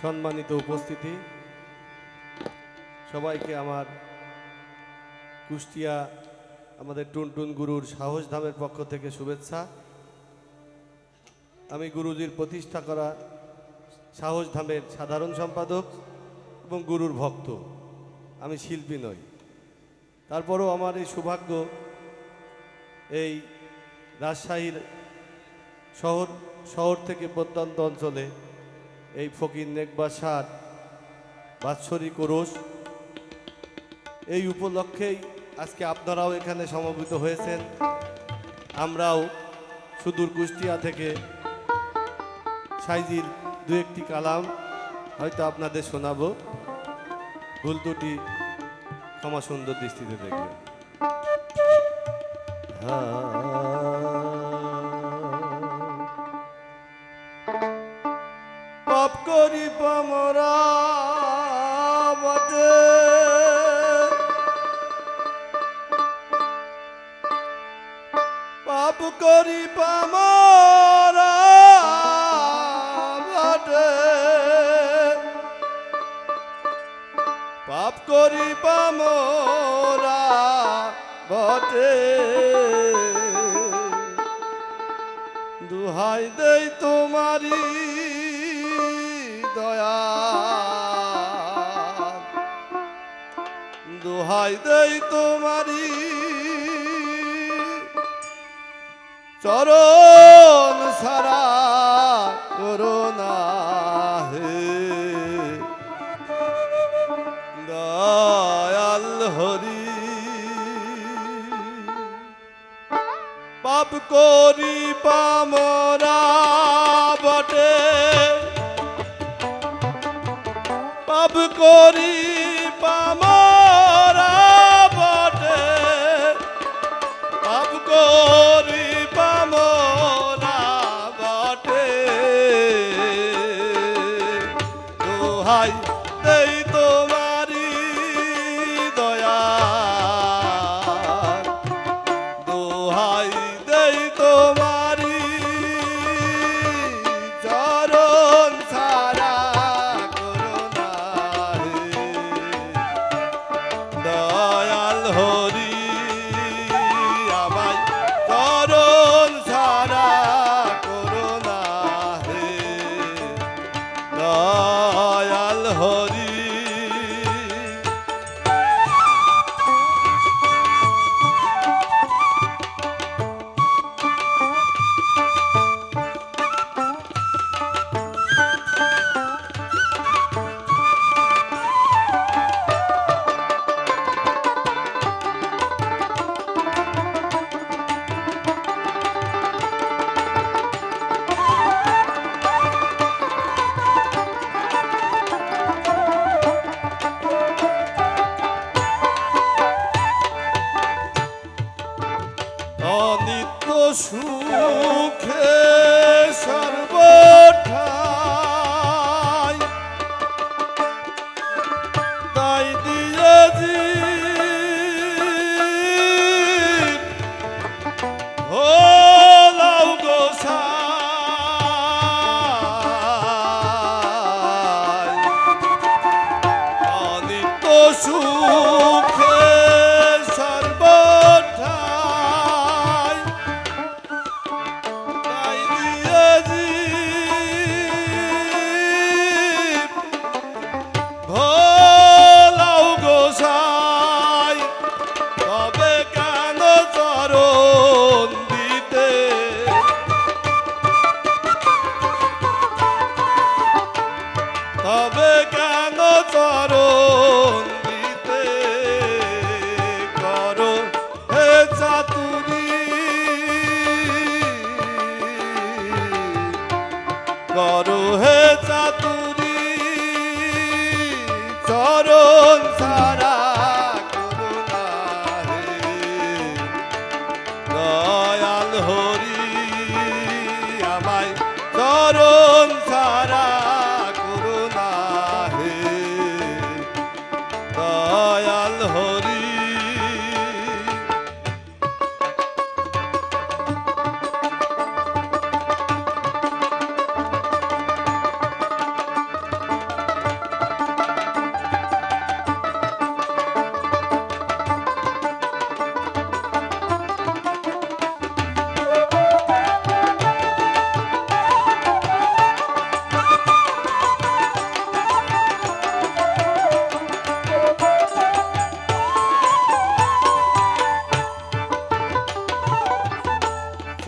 সম্মানিত উপস্থিতি। সবাইকে আমার কুষ্টিয়া আমাদের টুনটুন গুরুর সাহস ধামের পক্ষ থেকে শুভেচ্ছা। আমি গুরুজির প্রতিষ্ঠা করা সাহস ধামের সাধারণ সম্পাদক এবং গুরুর ভক্ত। আমি শিল্পী নই। তারপরও আমার এই সৌভাগ্য এই রাজশাহীর শহর শহর থেকে প্রত্যন্ত অঞ্চলে এই ফকির নেকবাসার বাৎসরিক ওরস এই উপলক্ষেই আজকে আপনারাও এখানে সমবেত হয়েছেন। আমরাও সুদূর কুষ্টিয়া থেকে সাইজির দু একটি কালাম হয়তো আপনাদের শোনাবো। ভুল দুটি ক্ষমা সুন্দর দৃষ্টিতে দেখবেন। পাপ করি পামরা পাপ করি পামরা পাপ করি পামরা দুহাই দেই তোমারি দুহাই দেই তোমারি। চরণ সারা করোনা হে। দয়াল হরি। পাপ করি পামরা বটে। পাপ করি দোহাই সুখে করো হে চাতুরি। চরণ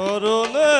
চরণে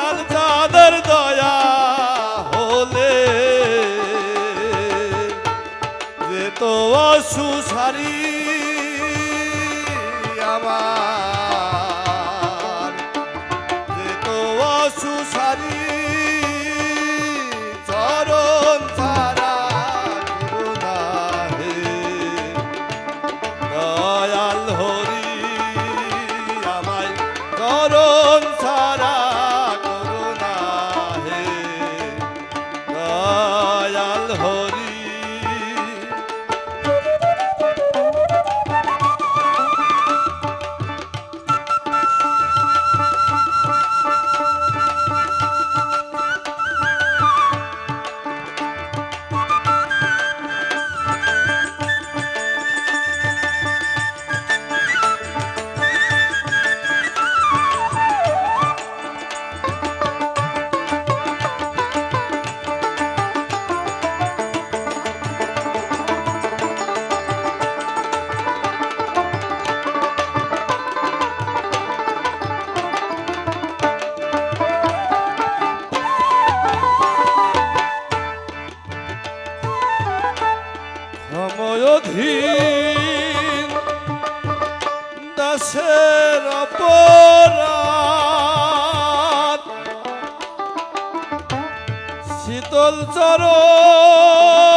দয়াল চাঁদের দয়া হলে যে তো অসুসারী অধীন দাসের অপরাধ। শীতল চরণ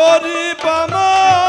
গরিব আমার